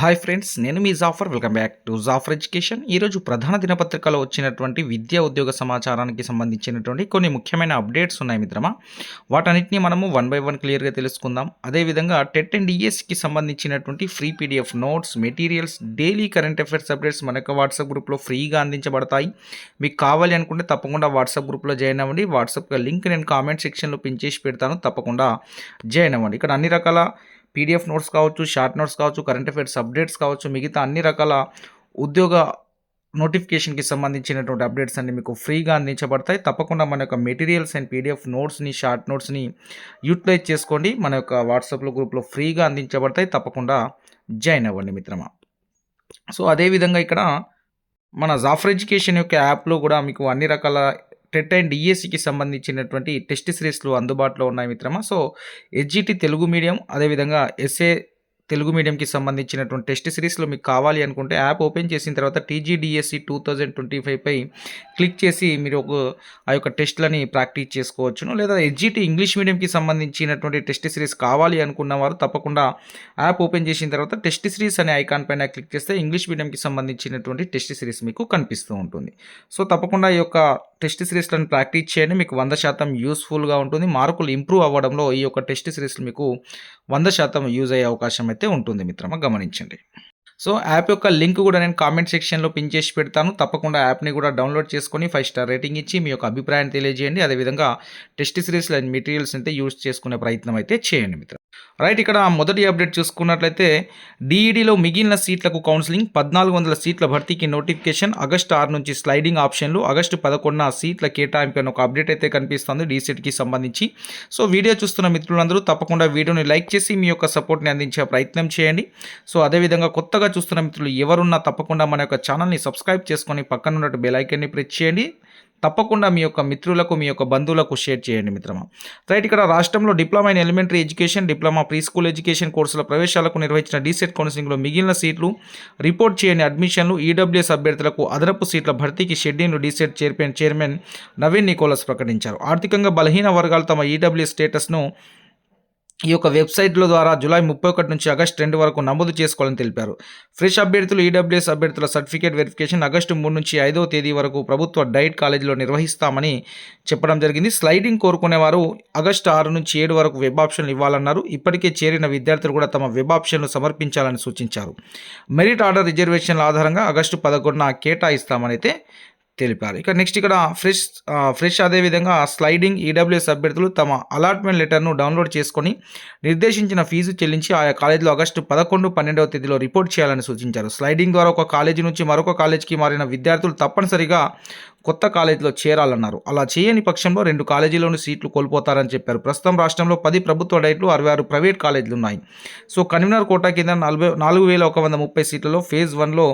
Hi friends నేను మీ Jafar. Welcome back to Jafar education. ఈరోజు ప్రధాన దినపత్రికలో వచ్చినటువంటి విద్యా ఉద్యోగ సమాచారానికి సంబంధించినటువంటి కొన్ని ముఖ్యమైన అప్డేట్స్ ఉన్నాయి మిత్రమా. వాటన్నిటిని మనము వన్ బై వన్ క్లియర్గా తెలుసుకుందాం. అదేవిధంగా టెట్ అండ్ డిఎస్కి సంబంధించినటువంటి free PDF notes materials daily current affairs updates మన యొక్క వాట్సాప్ గ్రూప్లో ఫ్రీగా అందించబడతాయి. మీకు కావాలి అనుకుంటే తప్పకుండా వాట్సాప్ గ్రూప్లో జాయిన్ అవ్వండి. వాట్సాప్ లింక్ నేను కామెంట్ సెక్షన్లో పిన్ చేసి పెడతాను. తప్పకుండా జాయిన్ అవ్వండి. ఇక్కడ అన్ని రకాల పీడిఎఫ్ నోట్స్ కావచ్చు షార్ట్ నోట్స్ కావచ్చు కరెంట్ అఫైర్స్ అప్డేట్స్ కావచ్చు మిగతా అన్ని రకాల ఉద్యోగ నోటిఫికేషన్కి సంబంధించినటువంటి అప్డేట్స్ అన్ని మీకు ఫ్రీగా అందించబడతాయి. తప్పకుండా మన యొక్క మెటీరియల్స్ అండ్ పీడిఎఫ్ నోట్స్ని షార్ట్ నోట్స్ని యూటిలైజ్ చేసుకోండి. మన యొక్క వాట్సాప్లో గ్రూప్లో ఫ్రీగా అందించబడతాయి. తప్పకుండా జాయిన్ అవ్వండి మిత్రమా. సో అదేవిధంగా ఇక్కడ మన జాఫర్ ఎడ్యుకేషన్ యొక్క యాప్లో కూడా మీకు అన్ని రకాల టెట్ అండ్ డిఎస్సికి సంబంధించినటువంటి టెస్ట్ సిరీస్లు అందుబాటులో ఉన్నాయి మిత్రమా? సో హెచ్జిటి తెలుగు మీడియం అదేవిధంగా ఎస్ఏ తెలుగు మీడియంకి సంబంధించినటువంటి టెస్ట్ సిరీస్లో మీకు కావాలి అనుకుంటే యాప్ ఓపెన్ చేసిన తర్వాత టీజీడిఎస్సి టూ థౌజండ్ ట్వంటీ ఫైవ్పై క్లిక్ చేసి మీరు ఒక ఆ యొక్క టెస్ట్లని ప్రాక్టీస్ చేసుకోవచ్చును. లేదా హెచ్జిటి ఇంగ్లీష్ మీడియంకి సంబంధించినటువంటి టెస్ట్ సిరీస్ కావాలి అనుకున్న వారు తప్పకుండా యాప్ ఓపెన్ చేసిన తర్వాత టెస్ట్ సిరీస్ అనే ఐకాన్ పైన క్లిక్ చేస్తే ఇంగ్లీష్ మీడియంకి సంబంధించినటువంటి టెస్ట్ సిరీస్ మీకు కనిపిస్తూ ఉంటుంది. సో తప్పకుండా ఈ యొక్క టెస్ట్ సిరీస్లను ప్రాక్టీస్ చేయండి. మీకు వంద శాతం యూస్ఫుల్గా ఉంటుంది. మార్కులు ఇంప్రూవ్ అవ్వడంలో ఈ యొక్క టెస్ట్ సిరీస్లు మీకు వంద శాతం యూజ్ అయ్యే అవకాశం అయితే ఉంటుంది మిత్రమా. గమనించండి. సో యాప్ యొక్క లింక్ కూడా నేను కామెంట్ సెక్షన్లో పిన్ చేసి పెడతాను. తప్పకుండా యాప్ని కూడా డౌన్లోడ్ చేసుకొని ఫైవ్ స్టార్ రేటింగ్ ఇచ్చి మీ యొక్క అభిప్రాయాన్ని తెలియజేయండి. అదేవిధంగా టెస్ట్ సిరీస్ అండ్ మెటీరియల్స్ అయితే యూజ్ చేసుకునే ప్రయత్నం అయితే చేయండి మిత్రం రైట్ ఇక్కడ మొదటి అప్డేట్ చూసుకున్నట్లయితే డీఈడీలో మిగిలిన సీట్లకు కౌన్సిలింగ్ పద్నాలుగు వందల సీట్ల భర్తీకి నోటిఫికేషన్ ఆగస్టు ఆరు నుంచి స్లైడింగ్ ఆప్షన్లు ఆగస్టు పదకొండున సీట్ల కేటాయింపు అని ఒక అప్డేట్ అయితే కనిపిస్తుంది డీసీట్కి సంబంధించి. సో వీడియో చూస్తున్న మిత్రులందరూ తప్పకుండా వీడియోని లైక్ చేసి మీ యొక్క సపోర్ట్ని అందించే ప్రయత్నం చేయండి. సో అదేవిధంగా కొత్తగా చూస్తున్న మిత్రులు ఎవరున్నా తప్పకుండా మన యొక్క ఛానల్ని సబ్స్క్రైబ్ చేసుకొని పక్కన ఉన్నట్టు బెల్ ఐకన్ని ప్రెస్ చేయండి. తప్పకుండా మీ యొక్క మిత్రులకు మీ యొక్క బంధువులకు షేర్ చేయండి మిత్రమా. రైట్ ఇక్కడ రాష్ట్రంలో diploma in elementary education diploma pre school education కోర్సుల ప్రవేశాలకు నిర్వహించిన డీసెట్ కౌన్సిలింగ్లో మిగిలిన సీట్లు రిపోర్ట్ చేయని అడ్మిషన్లు ఈడబ్ల్యూఎస్ అభ్యర్థులకు అదనపు సీట్ల భర్తీకి షెడ్యూల్ను DEECET chairman chairman Naveen Nicolas ప్రకటించారు. ఆర్థికంగా బలహీన వర్గాలు తమ ఈడబ్ల్యూఎస్ స్టేటస్ను ఈ యొక్క వెబ్సైట్ల ద్వారా జూలై ముప్పై ఒకటి నుంచి ఆగస్టు రెండు వరకు నమోదు చేసుకోవాలని తెలిపారు. ఫ్రెష్ అభ్యర్థులు ఈడబ్ల్యూఎస్ అభ్యర్థుల సర్టిఫికేట్ వెరిఫికేషన్ ఆగస్టు మూడు నుంచి ఐదవ తేదీ వరకు ప్రభుత్వ డైట్ కాలేజీలో నిర్వహిస్తామని చెప్పడం జరిగింది. స్లైడింగ్ కోరుకునేవారు ఆగస్టు ఆరు నుంచి ఏడు వరకు వెబ్ ఆప్షన్లు ఇవ్వాలన్నారు. ఇప్పటికే చేరిన విద్యార్థులు కూడా తమ వెబ్ ఆప్షన్లు సమర్పించాలని సూచించారు. మెరిట్ ఆర్డర్ రిజర్వేషన్ల ఆధారంగా ఆగస్టు పదకొండున కేటాయిస్తామని అయితే తెలిపారు. ఇక నెక్స్ట్ ఇక్కడ ఫ్రెష్ ఫ్రెష్ అదేవిధంగా స్లైడింగ్ ఈడబ్ల్యూఎస్ అభ్యర్థులు తమ అలాట్మెంట్ లెటర్ను డౌన్లోడ్ చేసుకొని నిర్దేశించిన ఫీజు చెల్లించి ఆయా కాలేజీలో ఆగస్టు పదకొండు పన్నెండవ తేదీలో రిపోర్ట్ చేయాలని సూచించారు. స్లైడింగ్ ద్వారా ఒక కాలేజీ నుంచి మరొక కాలేజీకి మారిన విద్యార్థులు తప్పనిసరిగా కొత్త కాలేజీలో చేరాలన్నారు. అలా చేయని పక్షంలో రెండు కాలేజీలోని సీట్లు కోల్పోతారని చెప్పారు. ప్రస్తుతం రాష్ట్రంలో పది ప్రభుత్వ డైట్లు అరవై ఆరు ప్రైవేట్ కాలేజీలు ఉన్నాయి సో కన్వీనర్ కోటా కింద నలభై నాలుగు వేల ఒక వంద ముప్పై సీట్లలో ఫేజ్ వన్లో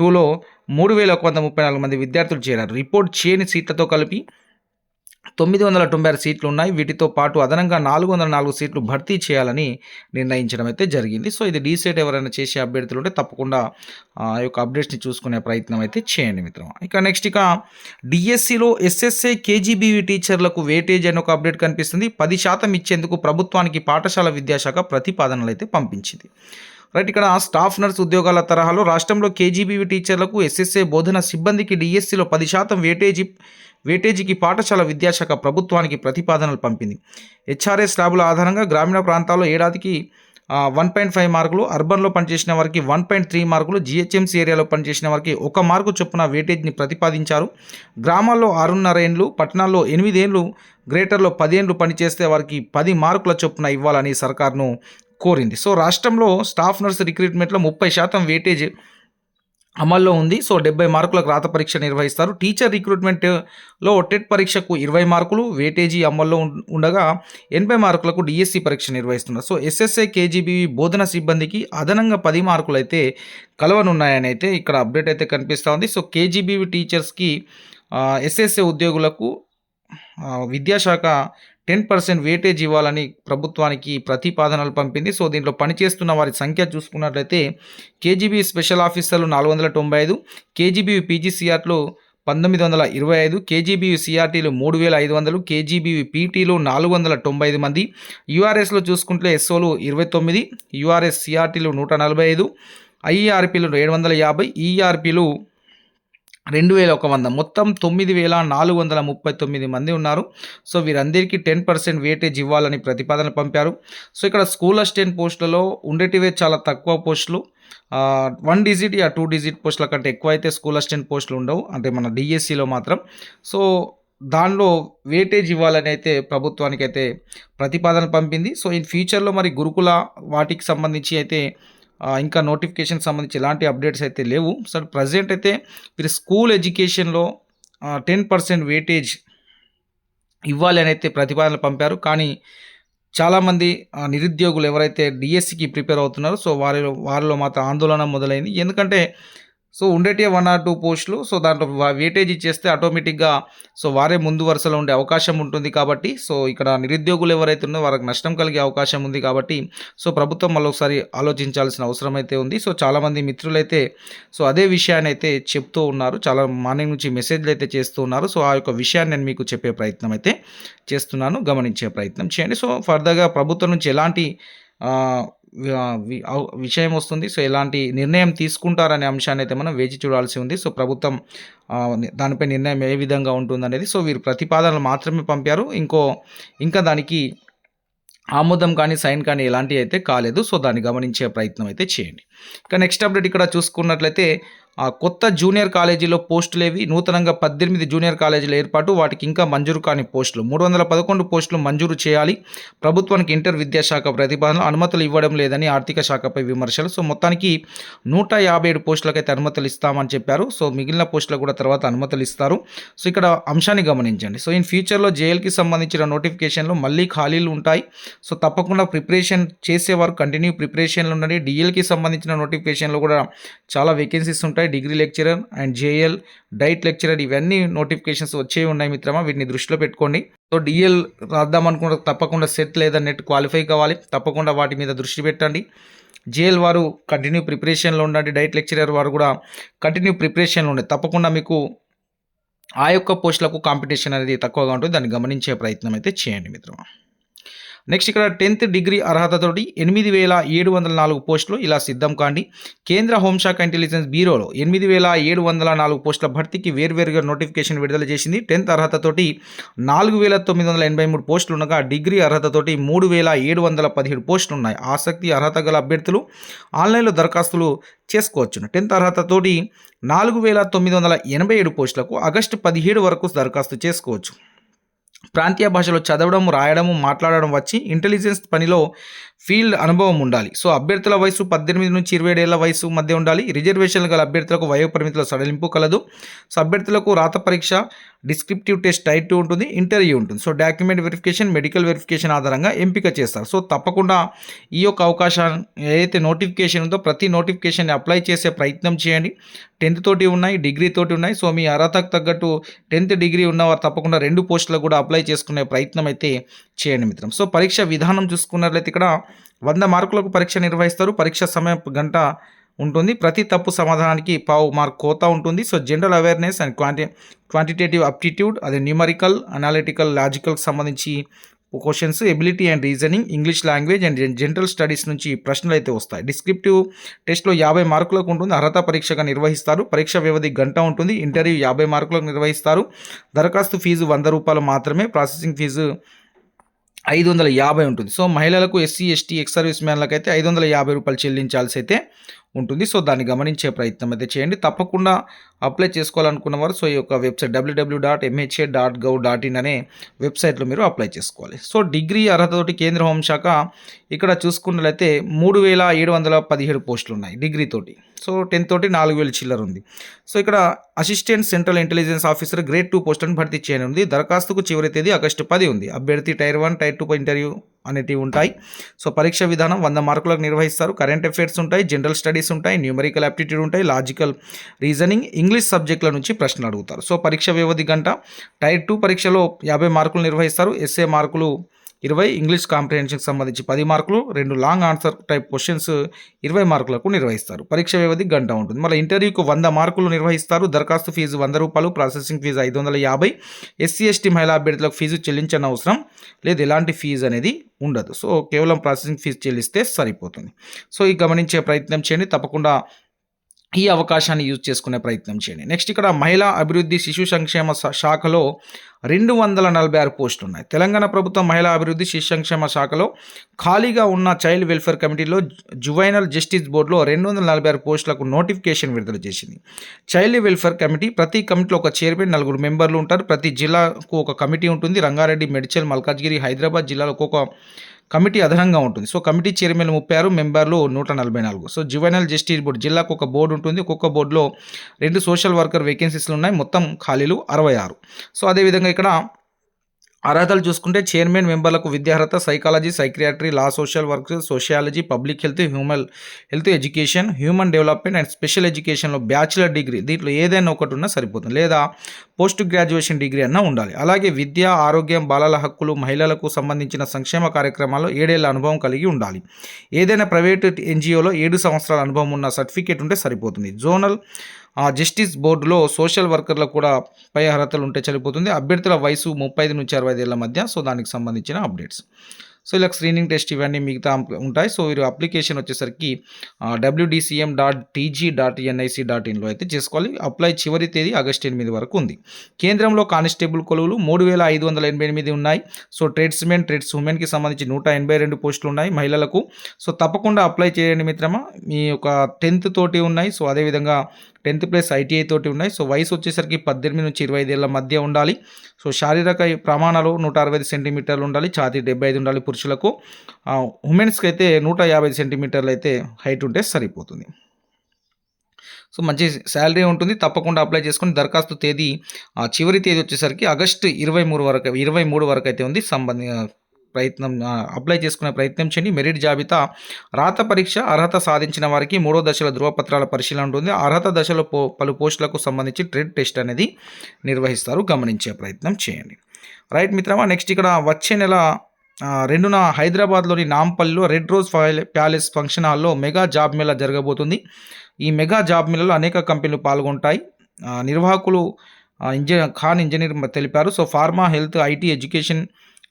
టూలో మూడు వేల ఒక వంద ముప్పై నాలుగు మంది విద్యార్థులు చేరారు. రిపోర్ట్ చేయని సీట్లతో కలిపి తొమ్మిది వందల తొంభై ఆరు సీట్లు ఉన్నాయి వీటితో పాటు అదనంగా నాలుగు వందల నాలుగు సీట్లు భర్తీ చేయాలని నిర్ణయించడం అయితే జరిగింది. సో ఇది డీసెట్ ఎవరైనా చేసే అభ్యర్థులు ఉంటే తప్పకుండా ఆ యొక్క అప్డేట్స్ని చూసుకునే ప్రయత్నం అయితే చేయండి మిత్రం ఇక నెక్స్ట్ ఇక డిఎస్సిలో ఎస్ఎస్ఏ కేజీబీవీ టీచర్లకు వేటేజ్ అని ఒక అప్డేట్ కనిపిస్తుంది. పది శాతం ఇచ్చేందుకు ప్రభుత్వానికి పాఠశాల విద్యాశాఖ ప్రతిపాదనలు అయితే పంపించింది. రైట్ ఇక్కడ స్టాఫ్ నర్స్ ఉద్యోగాల తరహాలో రాష్ట్రంలో కేజీబీవీ టీచర్లకు ఎస్ఎస్ఏ బోధన సిబ్బందికి డిఎస్సిలో పది శాతం వేటేజీ వేటేజీకి పాఠశాల విద్యాశాఖ ప్రభుత్వానికి ప్రతిపాదనలు పంపింది. హెచ్ఆర్ఎస్ స్లాబుల ఆధారంగా గ్రామీణ ప్రాంతాల్లో ఏడాదికి వన్ పాయింట్ ఫైవ్ మార్కులు అర్బన్లో పనిచేసిన వారికి వన్ పాయింట్ త్రీ మార్కులు జిహెచ్ఎంసీ ఏరియాలో పనిచేసిన వారికి ఒక మార్కు చొప్పున వేటేజ్ని ప్రతిపాదించారు. గ్రామాల్లో ఆరున్నర ఏండ్లు పట్టణాల్లో ఎనిమిదేండ్లు గ్రేటర్లో పదేండ్లు పనిచేస్తే వారికి పది మార్కుల చొప్పున ఇవ్వాలని సర్కార్ను కోరింది. సో రాష్ట్రంలో స్టాఫ్ నర్స్ రిక్రూట్మెంట్లో ముప్పై శాతం వేటేజ్ అమల్లో ఉంది. సో డెబ్బై మార్కులకు రాత పరీక్ష నిర్వహిస్తారు. టీచర్ రిక్రూట్మెంట్లో టెట్ పరీక్షకు ఇరవై మార్కులు వేటేజీ అమల్లో ఉండగా ఎనభై మార్కులకు డిఎస్సి పరీక్ష నిర్వహిస్తున్నారు. సో ఎస్ఎస్ఏ కేజీబీ బోధన సిబ్బందికి అదనంగా పది మార్కులు అయితే కలవనున్నాయని అయితే ఇక్కడ అప్డేట్ అయితే కనిపిస్తూ ఉంది. సో కేజీబీవి టీచర్స్కి ఎస్ఎస్ఏ ఉద్యోగులకు విద్యాశాఖ టెన్ పర్సెంట్ వేటేజ్ ఇవ్వాలని ప్రభుత్వానికి ప్రతిపాదనలు పంపింది. సో దీంట్లో పనిచేస్తున్న వారి సంఖ్య చూసుకున్నట్లయితే కేజీబీ స్పెషల్ ఆఫీసర్లు నాలుగు వందల తొంభై ఐదు కేజీబీ పీజీసీఆర్లు పంతొమ్మిది వందల ఇరవై ఐదు కేజీబీ సిఆర్టీలు మూడు వేల ఐదు వందలు కేజీబీ పీటీలు నాలుగు వందల తొంభై ఐదు మంది. యూఆర్ఎస్లో చూసుకుంటే ఎస్ఓలు ఇరవై తొమ్మిది యూఆర్ఎస్ సిఆర్టీలు నూట నలభై ఐదు ఐఈఆర్పీలు ఏడు వందల యాభై ఈఆర్పీలు రెండు వేల ఒక వంద. మొత్తం తొమ్మిది వేల నాలుగు వందల ముప్పై తొమ్మిది మంది ఉన్నారు. సో వీరందరికీ టెన్ పర్సెంట్ వేటేజ్ ఇవ్వాలని ప్రతిపాదన పంపారు. సో ఇక్కడ స్కూల్ అసిస్టెంట్ పోస్టులలో ఉండేటివే చాలా తక్కువ పోస్టులు. వన్ డిజిట్ ఆ టూ డిజిట్ పోస్టుల కంటే ఎక్కువ అయితే స్కూల్ అసిస్టెంట్ పోస్టులు ఉండవు. అంటే మన డిఎస్సిలో మాత్రం. సో దానిలో వేటేజ్ ఇవ్వాలని అయితే ప్రభుత్వానికి అయితే ప్రతిపాదన పంపింది. సో ఇన్ ఫ్యూచర్లో మరి గురుకుల వాటికి సంబంధించి అయితే ఇంకా నోటిఫికేషన్ సంబంధించి ఎలాంటి అప్డేట్స్ అయితే లేవు. సో ప్రజెంట్ అయితే మీరు స్కూల్ ఎడ్యుకేషన్లో టెన్ పర్సెంట్ వేటేజ్ ఇవ్వాలి అని అయితే ప్రతిపాదనలు పంపారు. కానీ చాలామంది నిరుద్యోగులు ఎవరైతే డిఎస్సికి ప్రిపేర్ అవుతున్నారో సో వారిలో వారిలో మాత్రం ఆందోళన మొదలైంది. ఎందుకంటే సో ఉండేటి వన్ ఆర్ టూ పోస్టులు. సో దాంట్లో వేటేజ్ ఇచ్చేస్తే ఆటోమేటిక్గా సో వారే ముందు వరుసలో ఉండే అవకాశం ఉంటుంది కాబట్టి సో ఇక్కడ నిరుద్యోగులు ఎవరైతే ఉన్నారో వారికి నష్టం కలిగే అవకాశం ఉంది కాబట్టి సో ప్రభుత్వం మళ్ళీ ఒకసారి ఆలోచించాల్సిన అవసరం అయితే ఉంది. సో చాలామంది మిత్రులైతే సో అదే విషయాన్ని అయితే చెప్తూ ఉన్నారు. చాలా మార్నింగ్ నుంచి మెసేజ్లు అయితే చేస్తూ ఉన్నారు. సో ఆ యొక్క విషయాన్ని నేను మీకు చెప్పే ప్రయత్నం అయితే చేస్తున్నాను. గమనించే ప్రయత్నం చేయండి. సో ఫర్దర్గా ప్రభుత్వం నుంచి ఎలాంటి విషయం వస్తుంది. సో ఎలాంటి నిర్ణయం తీసుకుంటారనే అంశాన్ని అయితే మనం వేచి చూడాల్సి ఉంది. సో ప్రభుత్వం దానిపై నిర్ణయం ఏ విధంగా ఉంటుందనేది. సో వీరు ప్రతిపాదనలు మాత్రమే పంపారు. ఇంకో ఇంకా దానికి ఆమోదం కానీ సైన్ కానీ ఎలాంటివి అయితే కాలేదు. సో దాన్ని గమనించే ప్రయత్నం అయితే చేయండి. ఇక నెక్స్ట్ అప్డేట్ ఇక్కడ చూసుకున్నట్లయితే ఆ కొత్త జూనియర్ కాలేజీలో పోస్టులు ఏవి? నూతనంగా పద్దెనిమిది జూనియర్ కాలేజీల ఏర్పాటు వాటికి ఇంకా మంజూరు కాని పోస్టులు. మూడు వందల పదకొండు పోస్టులు మంజూరు చేయాలి. ప్రభుత్వానికి ఇంటర్ విద్యాశాఖ ప్రతిపాదనలు అనుమతులు ఇవ్వడం లేదని ఆర్థిక శాఖపై విమర్శలు. సో మొత్తానికి నూట యాభై ఏడు పోస్టులకైతే అనుమతులు ఇస్తామని చెప్పారు. సో మిగిలిన పోస్టులకు కూడా తర్వాత అనుమతులు ఇస్తారు. సో ఇక్కడ అంశాన్ని గమనించండి. సో ఇన్ ఫ్యూచర్లో జేఎల్కి సంబంధించిన నోటిఫికేషన్లు మళ్ళీ ఖాళీలు ఉంటాయి. సో తప్పకుండా ప్రిపరేషన్ చేసేవారు కంటిన్యూ ప్రిపరేషన్లు ఉండండి. డిఎల్కి సంబంధించిన నోటిఫికేషన్లు కూడా చాలా వేకెన్సీస్ ఉంటాయి. Degree lecturer and JL DIET lecturer ఇవన్నీ నోటిఫికేషన్స్ వచ్చే ఉన్నాయి మిత్రమా. వీటిని దృష్టిలో పెట్టుకోండి. సో డిఎల్ రాద్దాం అనుకుంటే తప్పకుండా సెట్ లేదా నెట్ క్వాలిఫై కావాలి. తప్పకుండా వాటి మీద దృష్టి పెట్టండి. జేఎల్ వారు కంటిన్యూ ప్రిపరేషన్లో ఉండండి. డైట్ లెక్చరర్ వారు కూడా కంటిన్యూ ప్రిపరేషన్లో ఉండండి. తప్పకుండా మీకు ఆ యొక్క పోస్టులకు కాంపిటీషన్ అనేది తక్కువగా ఉంటుంది. దాన్ని గమనించే ప్రయత్నం అయితే చేయండి మిత్రమా. నెక్స్ట్ ఇక్కడ టెన్త్ డిగ్రీ అర్హతతోటి ఎనిమిది వేల ఏడు వందల నాలుగు పోస్టులు ఇలా సిద్ధం కాండి. కేంద్ర హోంశాఖ ఇంటెలిజెన్స్ బ్యూరోలో ఎనిమిది వేల ఏడు వందల నాలుగు పోస్టుల భర్తీకి వేర్వేరుగా నోటిఫికేషన్ విడుదల చేసింది. టెన్త్ అర్హతతోటి నాలుగు వేల తొమ్మిది వందల ఎనభై మూడు పోస్టులు ఉండగా డిగ్రీ అర్హతతోటి మూడు వేల ఏడు వందల పదిహేడు పోస్టులు ఉన్నాయి ఆసక్తి అర్హత గల అభ్యర్థులు ఆన్లైన్లో దరఖాస్తులు చేసుకోవచ్చును. టెన్త్ అర్హతతోటి నాలుగు వేల తొమ్మిది వందల ఎనభై ఏడు పోస్టులకు ఆగస్టు పదిహేడు వరకు దరఖాస్తు చేసుకోవచ్చు. ప్రాంతీయ భాషలో చదవడం రాయడం మాట్లాడడం వచ్చి ఇంటెలిజెన్స్ పనిలో ఫీల్డ్ అనుభవం ఉండాలి. సో అభ్యర్థుల వయసు పద్దెనిమిది నుంచి ఇరవై ఏళ్ళ వయసు మధ్య ఉండాలి. రిజర్వేషన్లు గల అభ్యర్థులకు వయో పరిమితుల సడలింపు కలదు. సో అభ్యర్థులకు రాత పరీక్ష డిస్క్రిప్టివ్ టెస్ట్ టైప్ టూ ఉంటుంది ఇంటర్వ్యూ ఉంటుంది. So document verification medical verification ఆధారంగా ఎంపిక చేస్తారు. సో తప్పకుండా ఈ యొక్క అవకాశాన్ని ఏదైతే నోటిఫికేషన్ ఉందో ప్రతి నోటిఫికేషన్ అప్లై చేసే ప్రయత్నం చేయండి. టెన్త్ తోటి ఉన్నాయి డిగ్రీ తోటి ఉన్నాయి. సో మీ అర్హతకు తగ్గట్టు టెన్త్ డిగ్రీ ఉన్నవారు తప్పకుండా రెండు పోస్టులకు కూడా అప్లై చేసుకునే ప్రయత్నం అయితే చేయండి మిత్రం. సో పరీక్ష విధానం చూసుకున్నట్లయితే ఇక్కడ వంద మార్కులకు పరీక్ష నిర్వహిస్తారు. పరీక్ష సమయం గంట ఉంటుంది. ప్రతి తప్పు సమాధానానికి పావు మార్క్ కోత ఉంటుంది. So general awareness and క్వాంటి quantitative aptitude అదే న్యూమరికల్ అనాలిటికల్ లాజికల్కి సంబంధించి questions ability and reasoning English language and general studies నుంచి ప్రశ్నలు అయితే వస్తాయి. డిస్క్రిప్టివ్ టెస్ట్లో యాభై మార్కులకు ఉంటుంది. అర్హత పరీక్షగా నిర్వహిస్తారు. పరీక్ష వ్యవధి గంట ఉంటుంది. ఇంటర్వ్యూ యాభై మార్కులకు నిర్వహిస్తారు. దరఖాస్తు ఫీజు వంద రూపాయలు మాత్రమే. ప్రాసెసింగ్ ఫీజు ఐదు వందల యాభై ఉంటుంది. సో మహిళలకు ఎస్సీ ఎస్టీ ఎక్స్ సర్వీస్ మ్యాన్లకు అయితే ఐదు వందల యాభై రూపాయలు చెల్లించాల్సి అయితే ఉంటుంది. సో దాన్ని గమనించే ప్రయత్నం అయితే చేయండి. తప్పకుండా అప్లై చేసుకోవాలనుకున్న వారు సో ఈ యొక్క website WWW dot MHA dot gov dot in అనే వెబ్సైట్లో మీరు అప్లై చేసుకోవాలి. సో డిగ్రీ అర్హతతోటి కేంద్ర హోంశాఖ ఇక్కడ చూసుకున్నట్లయితే మూడు వేల ఏడు వందల పదిహేడు పోస్టులు ఉన్నాయి డిగ్రీ తోటి. సో టెన్త్ తోటి నాలుగు వేల చిల్లర ఉంది. సో ఇక్కడ assistant central intelligence officer grade two పోస్టులను భర్తీ చేయని ఉంది దరఖాస్తుకు చివరి తేదీ ఆగస్టు పది ఉంది. అభ్యర్థి tier one tier two interview అనేటివి ఉంటాయి. సో పరీక్ష విధానం వంద మార్కులకు నిర్వహిస్తారు. కరెంట్ అఫైర్స్ ఉంటాయి జనరల్ స్టడీస్ ఉంటాయి న్యూమరికల్ యాప్టిట్యూడ్ ఉంటాయి లాజికల్ రీజనింగ్ ఇంగ్లీష్ సబ్జెక్టుల నుంచి ప్రశ్నలు అడుగుతారు. సో పరీక్ష వ్యవధి గంట టైర్ టూ పరీక్షలో యాభై మార్కులు నిర్వహిస్తారు. ఎస్ఏ మార్కులు ఇరవై ఇంగ్లీష్ కాంప్రిహెన్షన్కి సంబంధించి పది మార్కులు రెండు లాంగ్ ఆన్సర్ టైప్ క్వశ్చన్స్ ఇరవై మార్కులకు నిర్వహిస్తారు. పరీక్ష వ్యవధి గంట ఉంటుంది. మళ్ళీ ఇంటర్వ్యూకు వంద మార్కులు నిర్వహిస్తారు. దరఖాస్తు ఫీజు వంద రూపాయలు ప్రాసెసింగ్ ఫీజు ఐదు వందల యాభై. ఎస్సీ ఎస్టీ మహిళా అభ్యర్థులకు ఫీజు చెల్లించని అవసరం లేదు. ఎలాంటి ఫీజు అనేది ఉండదు. సో కేవలం ప్రాసెసింగ్ ఫీజు చెల్లిస్తే సరిపోతుంది. సో ఈ గమనించే ప్రయత్నం చేయండి. తప్పకుండా ఈ అవకాశాన్ని యూజ్ చేసుకునే ప్రయత్నం చేయండి. నెక్స్ట్ ఇక్కడ మహిళా అభివృద్ధి శిశు సంక్షేమ శా- శాఖలో రెండు వందల నలభై ఆరు పోస్టులు ఉన్నాయి తెలంగాణ ప్రభుత్వం మహిళా అభివృద్ధి శిశు సంక్షేమ శాఖలో ఖాళీగా ఉన్న చైల్డ్ వెల్ఫేర్ కమిటీలో జువైనల్ జస్టిస్ బోర్డులో రెండు వందల నలభై ఆరు పోస్టులకు నోటిఫికేషన్ విడుదల చేసింది. చైల్డ్ వెల్ఫేర్ కమిటీ ప్రతి కమిటీలో ఒక చైర్మన్ నలుగురు మెంబర్లు ఉంటారు. ప్రతి జిల్లాకు ఒక కమిటీ ఉంటుంది. రంగారెడ్డి మెడ్చల్ మల్కాజ్గిరి హైదరాబాద్ జిల్లాలో ఒక్కొక్క కమిటీ అదనంగా ఉంటుంది. సో కమిటీ చైర్మన్ ముప్పై ఆరు మెంబర్లు నూట నలభై నాలుగు. సో జువెనల్ జస్టిస్ బోర్డు జిల్లాకు ఒక బోర్డు ఉంటుంది. ఒక్కొక్క బోర్డులో రెండు సోషల్ వర్కర్ వేకెన్సీస్లు ఉన్నాయి. మొత్తం ఖాళీలు అరవై ఆరు. సో అదేవిధంగా ఇక్కడ అర్హతలు చూసుకుంటే చైర్మన్ మెంబర్లకు విద్యార్హత psychology psychiatry law social work sociology public health human health education human development and special ఎడ్యుకేషన్లో బ్యాచిలర్ డిగ్రీ. దీంట్లో ఏదైనా ఒకటి ఉన్నా సరిపోతుంది. లేదా పోస్ట్ గ్రాడ్యుయేషన్ డిగ్రీ అన్నా ఉండాలి. అలాగే విద్య ఆరోగ్యం బాలల హక్కులు మహిళలకు సంబంధించిన సంక్షేమ కార్యక్రమాల్లో ఏడేళ్ళ అనుభవం కలిగి ఉండాలి. ఏదైనా ప్రైవేటు ఎన్జిఓలో ఏడు సంవత్సరాల అనుభవం ఉన్న సర్టిఫికేట్ ఉంటే సరిపోతుంది. జోనల్ ఆ జస్టిస్ బోర్డులో సోషల్ వర్కర్లకు కూడా పై అర్హతలు ఉంటే సరిపోతుంది. అభ్యర్థుల వయసు ముప్పై ఐదు నుంచి అరవై ఐదేళ్ళ మధ్య సో దానికి సంబంధించిన అప్డేట్స్. సో ఇలా స్క్రీనింగ్ టెస్ట్ ఇవన్నీ మిగతా ఉంటాయి. సో వీరు అప్లికేషన్ వచ్చేసరికి WDCM dot TG dot NIC dot ఇన్లో అయితే చేసుకోవాలి. అప్లై చివరి తేదీ ఆగస్టు ఎనిమిది వరకు ఉంది. కేంద్రంలో కానిస్టేబుల్ కొలువులు మూడు వేల ఐదు వందల ఎనభై ఎనిమిది ఉన్నాయి. సో ట్రేడ్స్మెన్ ట్రేడ్స్ ఉమెన్కి సంబంధించి నూట ఎనభై రెండు పోస్టులు ఉన్నాయి మహిళలకు. సో తప్పకుండా అప్లై చేయండి మిత్రమా? మీ యొక్క టెన్త్ తోటి ఉన్నాయి. సో అదేవిధంగా టెన్త్ ప్లస్ ఐటీఐ తోటి ఉన్నాయి. సో వయసు వచ్చేసరికి పద్దెనిమిది నుంచి ఇరవై ఐదేళ్ళ మధ్య ఉండాలి. సో శారీరక ప్రమాణాలు నూట అరవై ఐదు సెంటీమీటర్లు ఉండాలి. ఛాతీ డెబ్బై ఐదు ఉండాలి పురుషులకు. ఉమెన్స్కి అయితే నూట యాభై సెంటీమీటర్లు అయితే హైట్ ఉంటే సరిపోతుంది. సో మంచి శాలరీ ఉంటుంది. తప్పకుండా అప్లై చేసుకుని దరఖాస్తు తేదీ ఆ, చివరి తేదీ వచ్చేసరికి ఆగస్టు ఇరవై మూడు వరకు ఇరవై మూడు వరకు అయితే ఉంది సంబంధి ప్రయత్నం అప్లై చేసుకునే ప్రయత్నం చేయండి. మెరిట్ జాబితా రాత పరీక్ష అర్హత సాధించిన వారికి మూడో దశల ధృవపత్రాల పరిశీలన ఉంటుంది. అర్హత దశలో పో పలు పోస్టులకు సంబంధించి ట్రెడ్ టెస్ట్ అనేది నిర్వహిస్తారు. గమనించే ప్రయత్నం చేయండి. రైట్ మిత్రమా నెక్స్ట్ ఇక్కడ వచ్చే నెల రెండున హైదరాబాద్లోని నాంపల్లిలో రెడ్ రోజ్ ప్యాలెస్ ఫంక్షన్ హాల్లో మెగా జాబ్ మేళా జరగబోతుంది. ఈ మెగా జాబ్ మేళలో అనేక కంపెనీలు పాల్గొంటాయి. నిర్వాహకులు ఇంజ ఖాన్ ఇంజనీర్ తెలిపారు. So pharma health IT education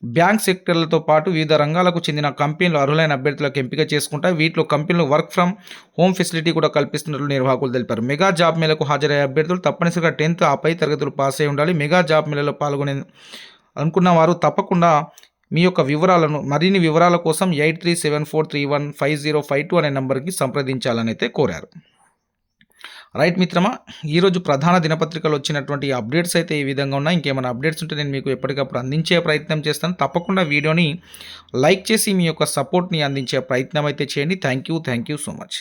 bank సెక్టర్లతో పాటు వివిధ రంగాలకు చెందిన కంపెనీలు అర్హులైన అభ్యర్థులకు ఎంపిక చేసుకుంటా వీటిలో కంపెనీలు వర్క్ ఫ్రమ్ హోమ్ ఫెసిలిటీ కూడా కల్పిస్తున్నట్లు నిర్వాహకులు తెలిపారు. మెగా జాబ్ మేళకు హాజరయ్యే అభ్యర్థులు తప్పనిసరిగా టెన్త్ ఆపై తరగతులు పాస్ అయి ఉండాలి. మెగా జాబ్ మేళలో పాల్గొనే అనుకున్న వారు తప్పకుండా మీ యొక్క వివరాలను మరిన్ని వివరాల కోసం eight three seven four three one five zero five two అనే నెంబర్కి సంప్రదించాలని అయితే కోరారు. రైట్ మిత్రమా ఈరోజు ప్రధాన దినపత్రికలు వచ్చినటువంటి అప్డేట్స్ అయితే ఈ విధంగా ఉన్నాయి. ఇంకేమైనా అప్డేట్స్ ఉంటే నేను మీకు ఎప్పటికప్పుడు అందించే ప్రయత్నం చేస్తాను. తప్పకుండా వీడియోని లైక్ చేసి మీ యొక్క సపోర్ట్ని అందించే ప్రయత్నం అయితే చేయండి. Thank you thank you so much.